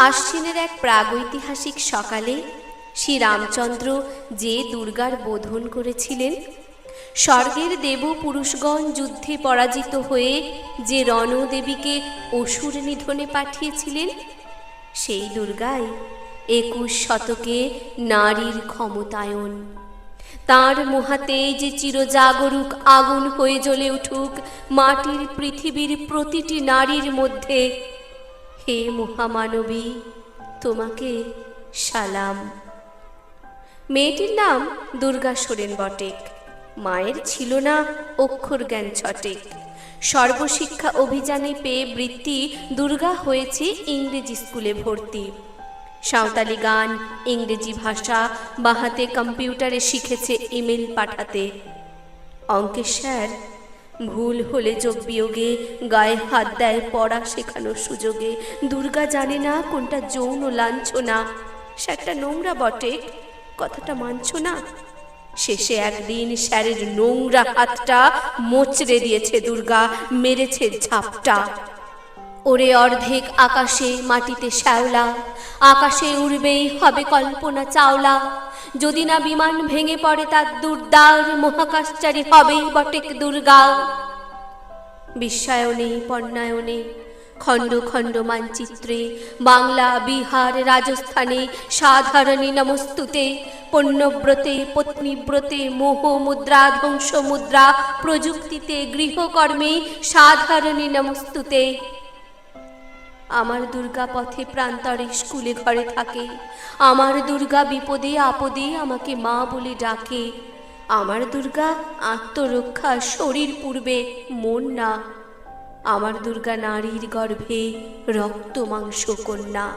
আশ্বিনের এক প্রাগৈতিহাসিক সকালে শ্রী রামচন্দ্র যে দুর্গার বোধন করেছিলেন, স্বর্গের দেব পুরুষগণ যুদ্ধে পরাজিত হয়ে যে রণদেবীকে অসুর নিধনে পাঠিয়েছিলেন, সেই দুর্গাই একুশ শতকে নারীর ক্ষমতায়ন। তার মহাতে যে চিরজাগরুক আগুন হয়ে জ্বলে উঠুক মাটির পৃথিবীর প্রতিটি নারীর মধ্যে হে মহামানবী, তোমাকে সালাম। মেয়েটির নাম দুর্গা সোরেন বটেক। মায়ের ছিল না অক্ষর জ্ঞান ছটেক। সর্বশিক্ষা অভিযানে পেয়ে বৃত্তি দুর্গা হয়েছে ইংরেজি স্কুলে ভর্তি। সাঁওতালি গান, ইংরেজি ভাষা বাহাতে কম্পিউটারে শিখেছে ইমেল পাঠাতে। অঙ্কের স্যার ভুল হলে যোগ বিয়োগে, গায়ে হাত দেয় পড়া শেখানোর সুযোগে। দুর্গা জানে না কোনটা যৌন লাঞ্ছনা। স্যারটা নোংরা বটে, কথাটা মানছ না? শেষে একদিন স্যারের নোংরা হাতটা মোচড়ে দিয়েছে দুর্গা, মেরেছে ঝাপটা। ওরে অর্ধেক আকাশে মাটিতে শ্যাওলা, আকাশে উড়বেই হবে কল্পনা চাওলা। যদি না বিমান ভেঙে পড়ে তার দুর্দার মহাকাশচারী হবেই বটেক দুর্গা বিশ্বায়নে পণ্যায়নে, খণ্ড খণ্ড মানচিত্রে, বাংলা, বিহার, রাজস্থানে, সাধারণী নমস্তুতে, পণ্যব্রতে, পত্নীব্রতে, মোহ মুদ্রা, ধ্বংস মুদ্রা, প্রযুক্তিতে, গৃহকর্মে, সাধারণী নমস্তুতে। আমার দুর্গা পথে প্রান্তরে স্কুলে ঘরে থাকে। আমার দুর্গা বিপদে আপদে আমাকে মা বলে ডাকে। আমার দুর্গা আত্মরক্ষা শরীর পূর্বে, মন না। আমার দুর্গা নারীর গর্ভে রক্ত মাংস কন্যা।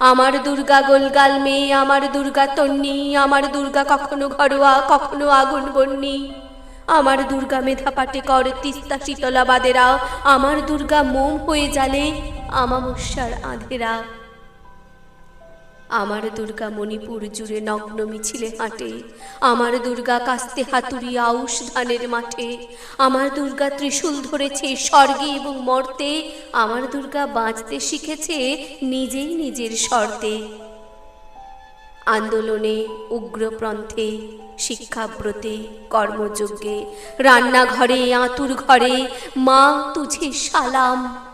আমার দুর্গা গোলগাল মেয়ে, আমার দুর্গা তন্নি, আমার দুর্গা কখনো ঘরোয়া, কখনো আগুন বন্যি আমার দুর্গা মেধা পাটেকর তিস্তা শীতলা বাদেরা আমার দুর্গা মোম হয়ে জালে আমামস্যার আধেরা। আমার দুর্গা মণিপুর জুড়ে নগ্ন মিছিলে হাঁটে। আমার দুর্গা কাস্তে হাতুড়ি আউশ ধানের মাঠে। আমার দুর্গা ত্রিশূল ধরেছে স্বর্গে এবং মর্তে। আমার দুর্গা বাঁচতে শিখেছে নিজেই নিজের শর্তে। আন্দোলনে উগ্রপ্রন্থে শিক্ষাব্রতে, কর্মযজ্ঞে, রান্নাঘরে আঁতুর ঘরে মা তুঝে সালাম।